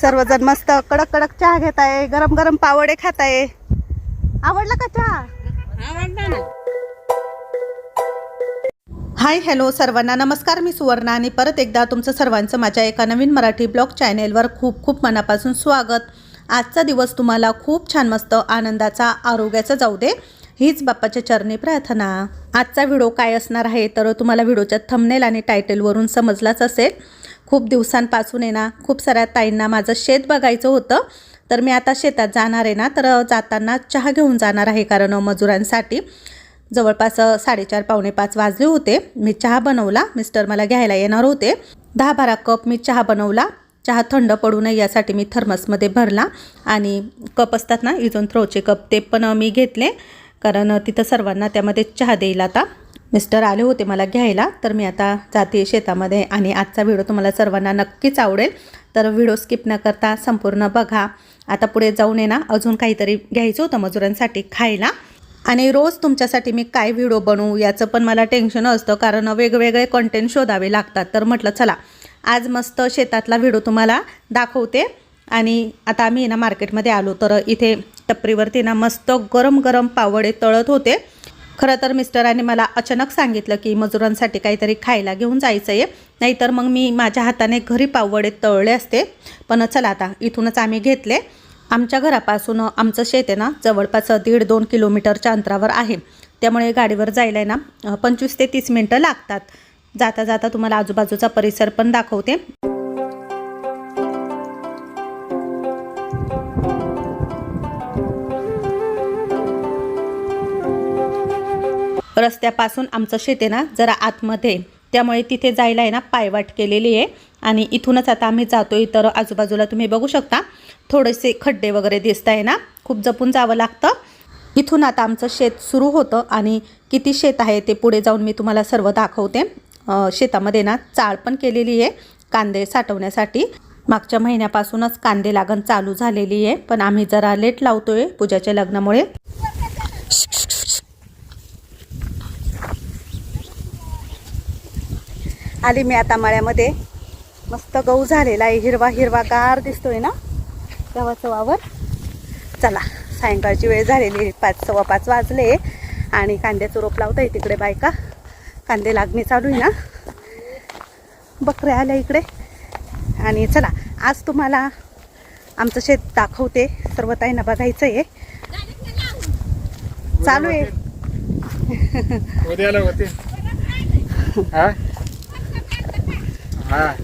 सर्वजण मस्त कडक कडक चहा घेत आहे गरम गरम पावडे खात आहे आवडला का चहा? हाय हॅलो सर्वांना. नमस्कार मी सुवर्णा आणि परत एकदा तुमचं सर्वांचं माझ्या एका नवीन मराठी ब्लॉग चॅनेलवर खूप खूप मनापासून स्वागत. आजचा दिवस तुम्हाला खूप छान मस्त आनंदाचा आरोग्याचा जाऊ दे हीच बाप्पाच्या चरणी प्रार्थना. आजचा व्हिडिओ काय असणार आहे तर तुम्हाला व्हिडिओच्या थंबनेल आणि टायटलवरून समजलाच असेल. खूप दिवसांपासून आहे ना खूप साऱ्या ताईंना माझं शेत बघायचं होतं. तर मी आता शेतात जाणार आहे ना तर जाताना चहा घेऊन जाणार आहे कारण मजुरांसाठी. जवळपास साडेचार पावणे पाच वाजले होते. मी चहा बनवला. मिस्टर मला घ्यायला येणार होते. दहा बारा कप मी चहा बनवला. चहा थंड पडू नये यासाठी मी थर्मसमध्ये भरला. आणि कप असतात ना इथून थ्रोचे कप ते पण मी घेतले. कारण तिथं सर्वांना त्यामध्ये चहा देईल आता मिस्टर आले होते मला घ्यायला तर मी आता जाते शेतामध्ये आणि आजचा व्हिडिओ तुम्हाला सर्वांना नक्कीच आवडेल. तर व्हिडिओ स्किप न करता संपूर्ण बघा. आता पुढे जाऊन ये ना अजून काहीतरी घ्यायचं होतं मजुरांसाठी खायला. आणि रोज तुमच्यासाठी मी काय व्हिडिओ बनवू याचं पण मला टेन्शन असतं कारण वेगवेगळे कंटेंट शोधावे लागतात. तर म्हटलं चला आज मस्त शेतातला व्हिडिओ तुम्हाला दाखवते. आणि आता आम्ही ना मार्केटमध्ये आलो तर इथे टपरीवरती ना मस्त गरम गरम पावडे तळत होते. खरं तर मिस्टरांनी मला अचानक सांगितलं की मजुरांसाठी काहीतरी खायला घेऊन जायचं आहे नाहीतर मग मी माझ्या हाताने घरी पावडे तळले असते. पण चला आता इथूनच आम्ही घेतले. आमच्या घरापासून आमचं शेत आहे ना जवळपास दीड दोन किलोमीटरच्या अंतरावर आहे. त्यामुळे गाडीवर जायला आहे ना पंचवीस ते तीस मिनटं लागतात. जाता जाता तुम्हाला आजूबाजूचा परिसर पण दाखवते. रस्त्यापासून आमचं शेत आहे ना जरा आतमध्ये. आहे. त्यामुळे तिथे जायला आहे ना पायवाट केलेली आहे. आणि इथूनच आता आम्ही जातो आहे तर आजूबाजूला तुम्ही बघू शकता. थोडेसे खड्डे वगैरे दिसत आहे ना. खूप जपून जावं लागतं. इथून आता आमचं शेत सुरू होतं. आणि किती शेत आहे ते पुढे जाऊन मी तुम्हाला सर्व दाखवते. शेतामध्ये ना चाळ पण केलेली आहे. कांदे साठवण्यासाठी. मागच्या महिन्यापासूनच कांदे लागण चालू झालेली आहे. पण आम्ही जरा लेट लावतोय पूजाच्या लग्नामुळे. आली मी आता मळ्यामध्ये. मस्त गहू झालेला आहे हिरवा हिरवा गार दिसतोय ना? गव्हाचं वावर. चला सायंकाळची वेळ झालेली पाच सव्वा पाच वाजले आणि कांद्याचं रोप लावत आहे तिकडे बायका. कांदे लागणी चालू आहे ना? बकऱ्या आल्या इकडे. आणि चला आज तुम्हाला आमचं शेत दाखवते. सर्व ताईंना बघायचं आहे. चालू आहे हा.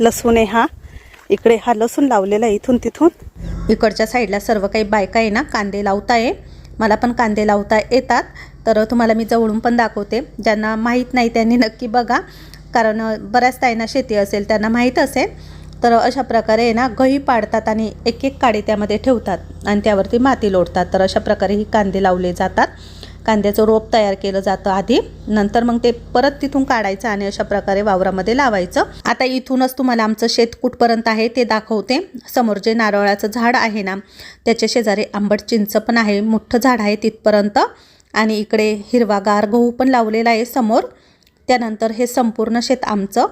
लसूण आहे हा इकडे हा लसूण लावलेला आहे इथून तिथून. इकडच्या साईडला सर्व काही बायका आहे ना कांदे लावता आहे. मला पण कांदे लावता येतात. तर तुम्हाला मी जवळून पण दाखवते. ज्यांना माहीत नाही त्यांनी नक्की बघा. कारण बऱ्याच आहे ना शेती असेल त्यांना माहीत असेल. तर अशा प्रकारे आहे ना गही पाडतात आणि एक एक काडी त्यामध्ये ठेवतात. आणि त्यावरती माती लोटतात. तर अशा प्रकारे ही कांदे लावले जातात. कांद्याचं रोप तयार केलं जातं आधी. नंतर मग ते परत तिथून काढायचं आणि अशा प्रकारे वावरामध्ये लावायचं. आता इथूनच तुम्हाला आमचं शेत कुठपर्यंत आहे ते दाखवते. समोर जे नारळाचं झाड आहे ना त्याच्या शेजारी आंबट चिंच पण आहे मोठं झाड आहे तिथपर्यंत. आणि इकडे हिरवागार गहू पण लावलेला आहे समोर. त्यानंतर हे संपूर्ण शेत आमचं.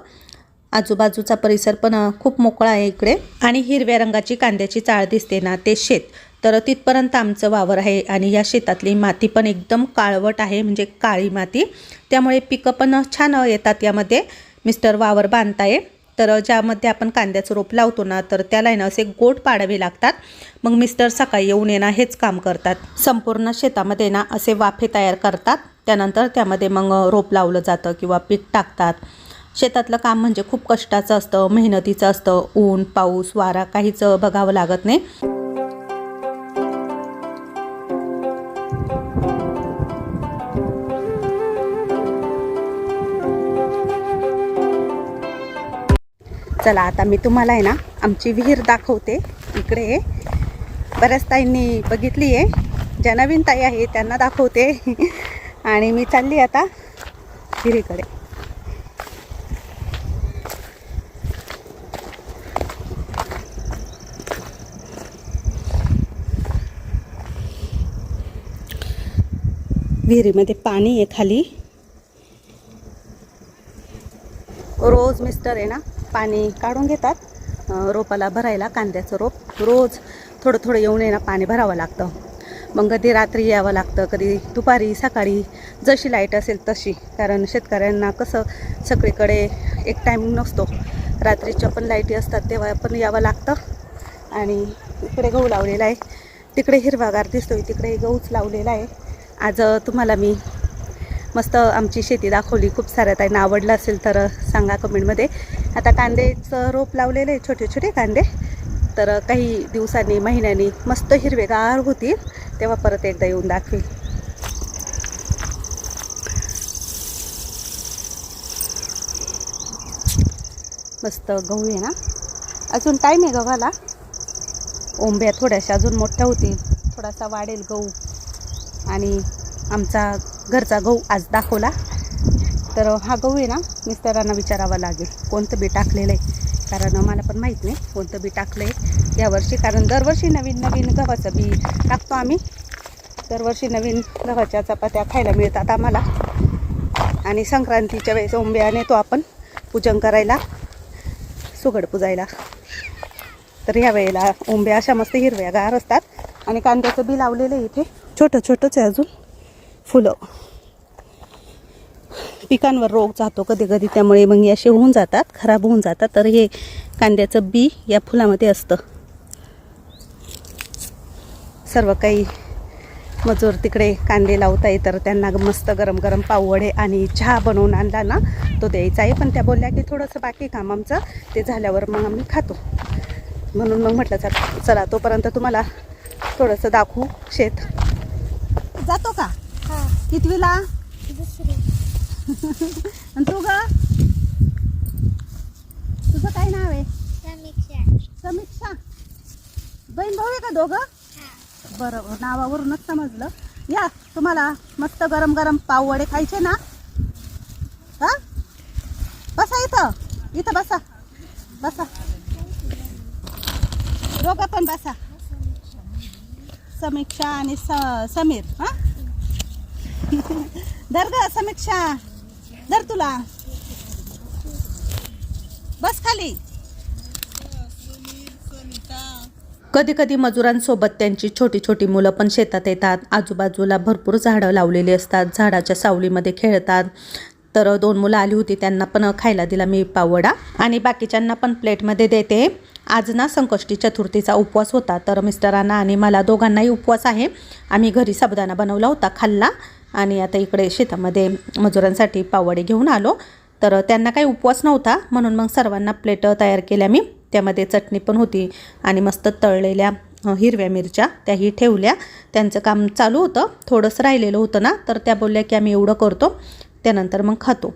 आजूबाजूचा परिसर पण खूप मोकळा आहे इकडे. आणि हिरव्या रंगाची कांद्याची चाळ दिसते ना ते शेत. तर तिथपर्यंत आमचं वावर आहे आणि या शेतातली माती पण एकदम काळवट आहे म्हणजे काळी माती. त्यामुळे पिकं पण छान येतात यामध्ये. मिस्टर वावर बांधताय. तर ज्यामध्ये आपण कांद्याचं रोप लावतो ना तर त्याला आहे ना असे गोट पाडावे लागतात. मग मिस्टर सकाळी येऊन येणं हेच काम करतात. संपूर्ण शेतामध्ये ना असे वाफे तयार करतात. त्यानंतर त्यामध्ये मग रोप लावलं जातं किंवा पीक टाकतात. शेतातलं काम म्हणजे खूप कष्टाचं असतं मेहनतीचं असतं. ऊन पाऊस वारा काहीच बघावं लागत नाही. चला आता मी तुम्हाला आहे ना आमची विहीर दाखवते. इकडे बऱ्याच ताईंनी बघितली आहे. ज्या नवीन ताई आहे त्यांना दाखवते. आणि मी चालली आता विहिरीकडे. विहिरीमध्ये पाणी आहे खाली. रोज मिस्टर आहे ना पाणी काढून घेतात. रोपाला भरायला कांद्याचं रोप रोज थोडं थोडं येऊन येणं पाणी भरावं लागतं. मग कधी रात्री यावं लागतं कधी दुपारी सकाळी. जशी लाइट असेल तशी. कारण शेतकऱ्यांना कसं सगळीकडे एक टायमिंग नसतो. रात्रीच्या पण लाईटी असतात तेव्हा पण यावं लागतं. आणि इकडे गहू लावलेला आहे. तिकडे हिरवागार दिसतोय तिकडे गहूच लावलेला आहे. आज तुम्हाला मी मस्त आमची शेती दाखवली. खूप साऱ्या ताईंना आवडलं असेल तर सांगा कमेंटमध्ये आता कांद्याचं रोप लावलेलं आहे छोटे छोटे कांदे. तर काही दिवसांनी महिन्यांनी मस्त हिरवेगार होतील तेव्हा परत एकदा येऊन दाखवेल. मस्त गहू आहे ना? अजून टाईम आहे गव्हाला. ओंब्या थोड्याशा अजून मोठ्या होतील. थोडासा वाढेल गहू. आणि आमचा घरचा गहू आज दाखवला. तर हा गहू आहे ना? मिस्टरांना विचारावं लागेल कोणतं बी टाकलेलं आहे? कारण मला पण माहीत नाही कोणतं बी टाकलं आहे यावर्षी कारण दरवर्षी नवीन नवीन गव्हाचं बी टाकतो आम्ही. दरवर्षी नवीन गव्हाच्या चपात्या खायला मिळतात आम्हाला. आणि संक्रांतीच्या वेळेस ओंब्या नेतो आपण पूजन करायला सुगड पुजायला. तर ह्या वेळेला ओंब्या अशा मस्त हिरव्यागार असतात. आणि कांद्याचं बी लावलेलं आहे इथे. छोटं छोटंच आहे अजून. फुलं. पिकांवर रोग जातो कधी कधी त्यामुळे मग हे असे होऊन जातात खराब होऊन जातात. तर हे कांद्याचं बी या फुलामध्ये असतं. सर्व काही मजूर तिकडे कांदे लावताय तर त्यांना मस्त गरम गरम पाववडे आणि चहा बनवून आणला ना तो द्यायचा आहे. पण त्या बोलल्या की थोडंसं बाकी काम आमचं ते झाल्यावर मग आम्ही खातो. म्हणून मग म्हटलं चला चला तोपर्यंत तुम्हाला थोडंसं दाखवू शेत. जातो का? कितवीला? आणि तू ग? तुझं काय नाव आहे? समीक्षा. बहीण भाऊ आहे का दोघं? बरं बरं नावावरूनच समजलं. या तुम्हाला मस्त गरम गरम पाववडे खायचे ना? हा? बसा इथं. इथं बसा. बसा. दोघं पण बसा. समीक्षा आणि स समीर हा? धर ग समीक्षा. धर तुला. बस खाली. कधी कधी मजुरांसोबत त्यांची छोटी छोटी मुलं पण शेतात येतात. आजूबाजूला भरपूर झाडं लावलेली असतात. झाडाच्या सावलीमध्ये खेळतात. तर दोन मुलं आली होती त्यांना पण खायला दिला मी पावडा आणि बाकीच्यांना पण प्लेटमध्ये देते. आज ना संकष्टी चतुर्थीचा उपवास होता. तर मिस्टरांना आणि मला दोघांनाही उपवास आहे. आम्ही घरी साबुदाणा बनवला होता खाल्ला. आणि आता इकडे शेतामध्ये मजुरांसाठी पावडे घेऊन आलो. तर त्यांना काही उपवास नव्हता म्हणून मग सर्वांना प्लेट तयार केल्या मी. त्यामध्ये चटणी पण होती आणि मस्त तळलेल्या हिरव्या मिरच्या त्याही ठेवल्या. त्यांचं काम चालू होतं थोडंसं राहिलेलं होतं ना तर त्या बोलल्या की आम्ही एवढं करतो त्यानंतर मग खातो.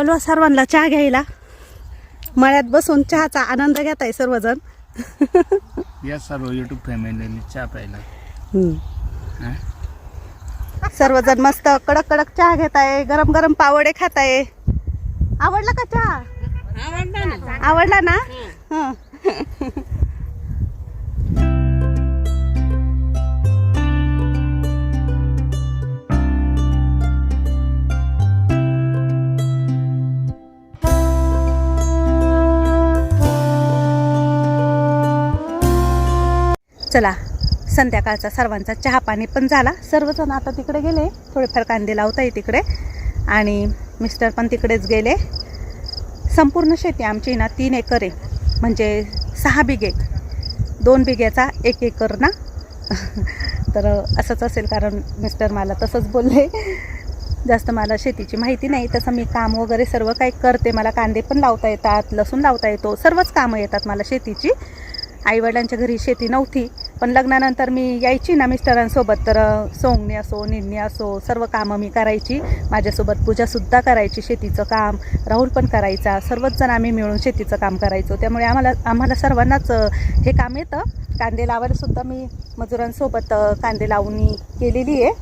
बोलवा सर्वांना चहा घ्यायला. मळ्यात बसून चहाचा आनंद घेत आहे सर्वजण. या सर्व युट्यूब फॅमिलीने चहा प्यायला. हा? सर्वजण मस्त कडक कडक चहा घेत आहे गरम गरम पावडे खात आहे आवडला का चहा? आवडला ना. हं. चला संध्याकाळचा सर्वांचा चहा पाणी पण झाला. सर्वजण आता तिकडे गेले. थोडेफार कांदे लावता आहे तिकडे. आणि मिस्टर पण तिकडेच गेले. संपूर्ण शेती आमची ना तीन एकर आहे. म्हणजे सहा बिघे. दोन बिघ्याचा एक एकर ना. तर असंच असेल कारण मिस्टर मला तसंच बोलले. जास्त मला शेतीची माहिती नाही. तसं मी काम वगैरे सर्व काही करते. मला कांदे पण लावता येतात लसूण लावता येतो. सर्वच कामं येतात मला शेतीची. आईवडिलांच्या घरी शेती नव्हती. पण लग्नानंतर मी यायची ना मिस्टरांसोबत तर सोंगणी असो निडणी असो सर्व कामं मी करायची. माझ्यासोबत पूजासुद्धा करायची शेतीचं काम राहुल पण करायचा. सर्वच जण आम्ही मिळून शेतीचं काम करायचो. त्यामुळे आम्हाला आम्हाला सर्वांनाच हे काम येतं. कांदे लावायलासुद्धा मी मजुरांसोबत कांदे लावणी केलेली आहे.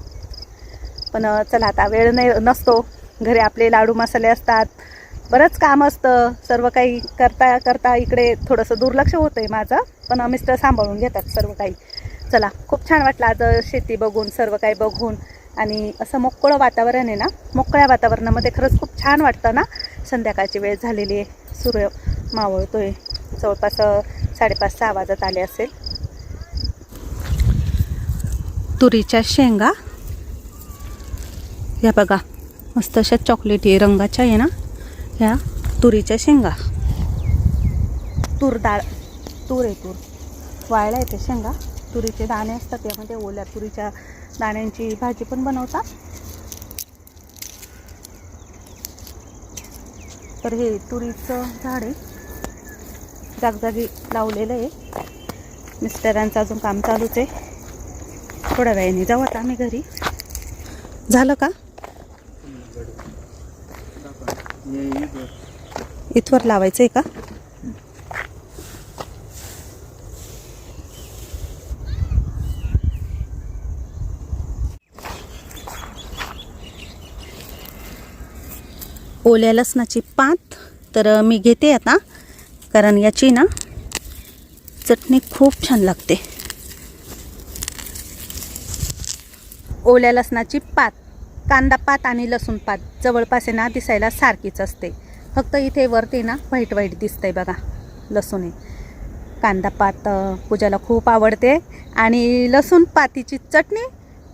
पण चला आता वेळ नाही नसतो. घरी आपले लाडू मसाले असतात. बरंच काम असतं. सर्व काही करता करता इकडे थोडंसं दुर्लक्ष होतं आहे माझं पण मिस्टर सांभाळून घेतात सर्व काही. चला खूप छान वाटलं आज शेती बघून सर्व काही बघून. आणि असं मोकळं वातावरण आहे ना मोकळ्या वातावरणामध्ये खरंच खूप छान वाटतं ना. संध्याकाळची वेळ झालेली आहे. सूर्य मावळतोय. जवळपास साडेपाच सहा वाजत आले असेल. तुरीच्या शेंगा. या बघा मस्त अशा चॉकलेटी रंगाच्या आहे ना. ह्या तुरीच्या शेंगा. तूर डाळ तूर आहे तूर. वाळल्या येते शेंगा. तुरीचे दाणे असतात त्यामध्ये ओल्या तुरीच्या दाण्यांची भाजी पण बनवतात. तर हे तुरीचं झाड आहे. जागजागी लावलेलं आहे. मिस्टरांचं अजून काम चालूच आहे. थोड्या वेळाने जाऊ आता आम्ही घरी. झालं का? इथवर लावायचं आहे का? ओल्या लसणाची पात. तर मी घेते आता कारण याची ना चटणी खूप छान लागते. ओल्या लसणाची पात. कांदा पात आणि लसूण पात जवळपास आहे ना दिसायला सारखीच असते. फक्त इथे वरती ना व्हाईट व्हाईट दिसतंय बघा लसूण आहे. कांदा पात पूजाला खूप आवडते. आणि लसूण पातीची चटणी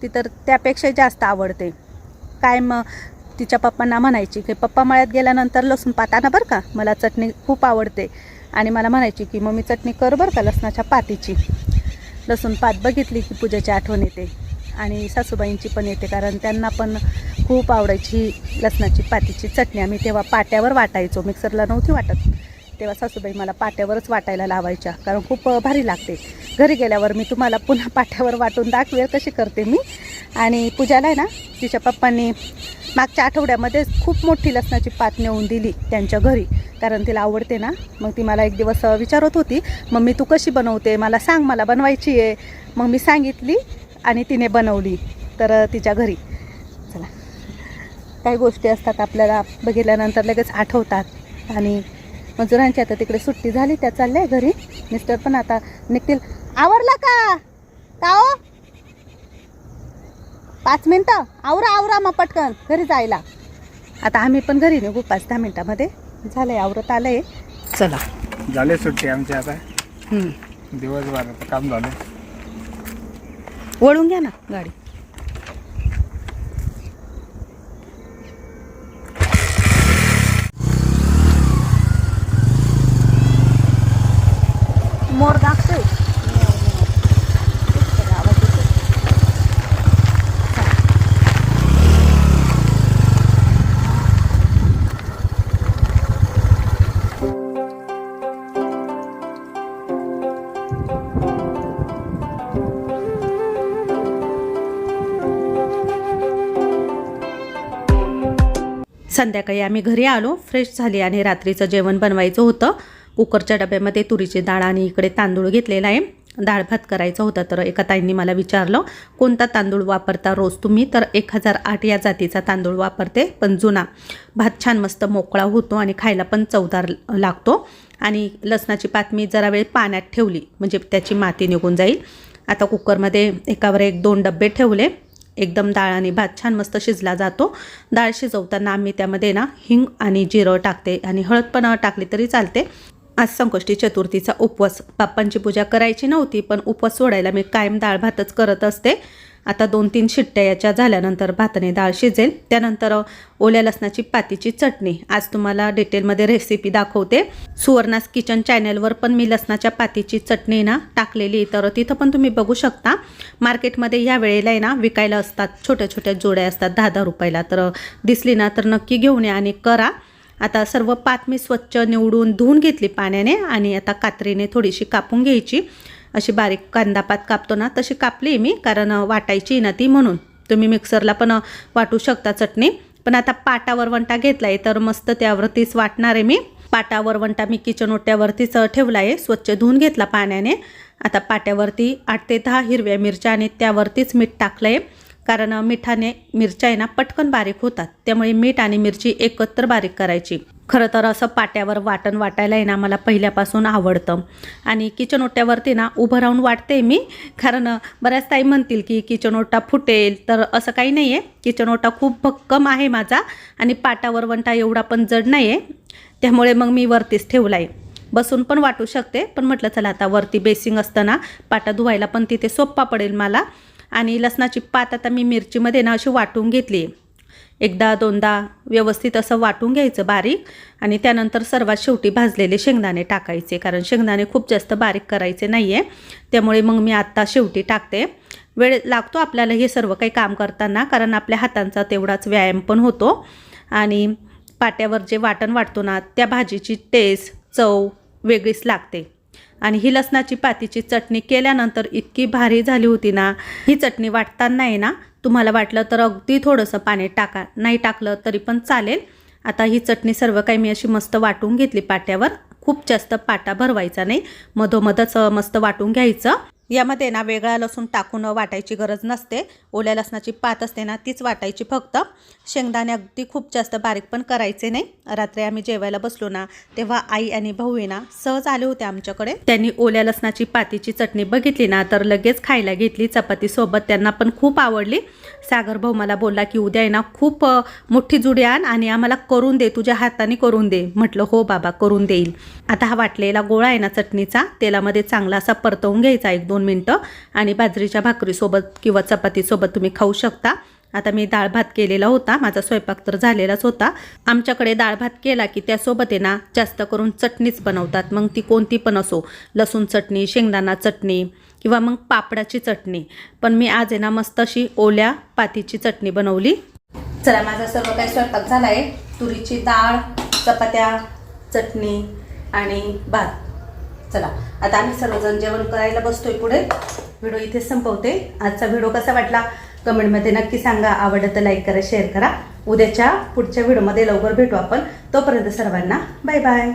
ती तर त्यापेक्षा जास्त आवडते. काय मग तिच्या पप्पांना म्हणायची की पप्पा मळ्यात गेल्यानंतर लसूण पात आणा बरं का? मला चटणी खूप आवडते. आणि मला म्हणायची की मग मी चटणी कर बरं का लसणाच्या पातीची. लसूण पात बघितली की पूजेची आठवण येते. आणि सासूबाईंची पण येते कारण त्यांना पण खूप आवडायची लसणाची पातीची चटणी. आम्ही तेव्हा पाट्यावर वाटायचो मिक्सरला नव्हती वाटत. तेव्हा सासूबाई मला पाट्यावरच वाटायला लावायच्या कारण खूप भारी लागते. घरी गेल्यावर मी तुम्हाला पुन्हा पाट्यावर वाटून दाखवेल कशी करते मी. आणि पूजाला आहे ना तिच्या पप्पांनी मागच्या आठवड्यामध्ये खूप मोठी लसणाची पात नेऊन दिली त्यांच्या घरी कारण तिला आवडते ना. मग ती मला एक दिवस विचारत होती मम्मी तू कशी बनवते? मला सांग मला बनवायची आहे. मग मी सांगितली आणि तिने बनवली तर तिच्या घरी. चला. काही गोष्टी असतात आपल्याला बघितल्यानंतर लगेच आठवतात. आणि मजुरांची आता तिकडे सुट्टी झाली त्या चालल्या घरी. मिस्टर पण आता निघतील. आवरला का? का हो पाच मिनटं? आवरा आवरा मग पटकन घरी जायला. आता आम्ही पण घरी निघू पाच दहा मिनटामध्ये. झालंय आवरत आलंय. चला. झाले सुट्टी आमची आता. हम्म. दिवसभराचं काम झालं वळून घ्या ना गाडी. संध्याकाळी आम्ही घरी आलो फ्रेश झाली आणि रात्रीचं जेवण बनवायचं होतं. कुकरच्या डब्यामध्ये तुरीची डाळ आणि इकडे तांदूळ घेतलेला आहे. डाळ भात करायचा होता तर एका ताईंनी मला विचारलं कोणता तांदूळ वापरता रोज तुम्ही? तर एक हजार आठ या जातीचा तांदूळ वापरते पण जुना. भात छान मस्त मोकळा होतो आणि खायला पण चवदार लागतो. आणि लसणाची पातमी जरा वेळ पाण्यात ठेवली म्हणजे त्याची माती निघून जाईल. आता कुकरमध्ये एकावर एक दोन डब्बे ठेवले. एकदम डाळ आणि भात छान मस्त शिजला जातो. डाळ शिजवताना आम्ही त्यामध्ये ना हिंग आणि जिरं टाकते आणि हळद पण टाकली तरी चालते. आज संकष्टी चतुर्थीचा उपवास. बाप्पांची पूजा करायची नव्हती पण उपवास सोडायला मी कायम डाळ भातच करत असते. आता दोन तीन शिट्ट्या याच्या झाल्यानंतर भाताने डाळ शिजेल. त्यानंतर ओल्या लसणाची पातीची चटणी. आज तुम्हाला डिटेलमध्ये रेसिपी दाखवते. सुवर्णास किचन चॅनलवर पण मी लसणाच्या पातीची चटणी ना टाकलेली तर तिथं पण तुम्ही बघू शकता. मार्केटमध्ये या वेळेला आहे ना विकायला असतात. छोट्या छोट्या जोड्या असतात दहा दहा रुपयाला. तर दिसली ना तर नक्की घेऊन या आणि करा. आता सर्व पात मी स्वच्छ निवडून धुवून घेतली पाण्याने आणि आता कात्रीने थोडीशी कापून घ्यायची. अशी बारीक कांदापात कापतो ना तशी कापली मी कारण वाटायची ना ती म्हणून. तुम्ही मिक्सरला पण वाटू शकता चटणी. पण आता पाटावर वंटा घेतला आहे तर मस्त त्यावरतीच वाटणार आहे मी. पाटावर वंटा मी किचन ओट्यावरतीच ठेवला आहे स्वच्छ धुवून घेतला पाण्याने. आता पाट्यावरती आठ ते दहा हिरव्या मिरच्या आणि त्यावरतीच मीठ टाकलं आहे कारण मिठाने मिरच्या आहे ना पटकन बारीक होतात. त्यामुळे मीठ आणि मिरची एकत्र बारीक करायची. खरं तर असं पाट्यावर वाटण वाटायला आहे ना मला पहिल्यापासून आवडतं. आणि किचन ओट्यावरती ना उभं राहून वाटते मी. कारण बऱ्याच ताई म्हणतील की किचन ओटा फुटेल. तर असं काही नाही आहे किचन ओटा खूप भक्कम आहे माझा. आणि पाटावर वंटा एवढा पण जड नाही आहे त्यामुळे मग मी वरतीच ठेवला आहे बसून पण वाटू शकते. पण म्हटलं चला आता वरती बेसिंग असताना पाटा धुवायला पण तिथे सोप्पा पडेल मला. आणि लसणाची पात आता मी मिरचीमध्ये ना अशी वाटून घेतली. एकदा दोनदा व्यवस्थित असं वाटून घ्यायचं बारीक आणि त्यानंतर सर्वात शेवटी भाजलेले शेंगदाणे टाकायचे कारण शेंगदाणे खूप जास्त बारीक करायचे नाही आहे त्यामुळे मग मी आत्ता शेवटी टाकते. वेळ लागतो आपल्याला हे सर्व काही काम करताना कारण आपल्या हातांचा तेवढाच व्यायाम पण होतो. आणि पाट्यावर जे वाटण वाटतो ना त्या भाजीची टेस्ट चव वेगळीच लागते. आणि ही लसणाची पातीची चटणी केल्यानंतर इतकी भारी झाली होती ना ही चटणी वाटताना आहे ना तुम्हाला वाटलं तर अगदी थोडंसं पाणी टाका. नाही टाकलं तरी पण चालेल. आता ही चटणी सर्व काही मी अशी मस्त वाटून घेतली पाट्यावर. खूप जास्त पाटा भरवायचा नाही. मधोमधच मस्त वाटून घ्यायचं. यामध्ये ना वेगळा लसूण टाकून वाटायची गरज नसते. ओल्या लसणाची पात असते ना तीच वाटायची फक्त. शेंगदाणे अगदी खूप जास्त बारीक पण करायचे नाही. रात्री आम्ही जेवायला बसलो ना तेव्हा आई आणि भाऊ आहे ना सहज आले होते आमच्याकडे. त्यांनी ओल्या लसणाची पातीची चटणी बघितली ना तर लगेच खायला घेतली. चपातीसोबत त्यांना पण खूप आवडली. सागर भाऊ मला बोलला की उद्या आहे ना खूप मोठी जुडी आण आणि आम्हाला करून दे तुझ्या हाताने करून दे. म्हटलं हो बाबा करून देईल. आता हा वाटलेला गोळा आहे ना चटणीचा तेलामध्ये चांगला असा परतवून घ्यायचा एक दोन दोन मिनटं. आणि बाजरीच्या भाकरीसोबत किंवा चपातीसोबत तुम्ही खाऊ शकता. आता मी डाळ भात केलेला होता. माझा स्वयंपाक तर झालेलाच होता. आमच्याकडे डाळ भात केला की त्यासोबत आहे ना जास्त करून चटणीच बनवतात. मग ती कोणती पण असो लसूण चटणी शेंगदाणा चटणी किंवा मग पापडाची चटणी. पण मी आज आहे ना मस्त अशी ओल्या पातीची चटणी बनवली. चला माझा सर्व काही स्वयंपाक झाला आहे तुरीची डाळ चपात्या चटणी आणि भात. चला आता आम्ही सर्वजण जेवण करायला बसतोय पुढे. व्हिडिओ इथे संपवते. आजचा व्हिडिओ कसा वाटला? कमेंटमध्ये नक्की सांगा. आवडतं तर लाईक करा शेअर करा. उद्याच्या पुढच्या व्हिडिओमध्ये लवकर भेटू आपण. तोपर्यंत सर्वांना बाय बाय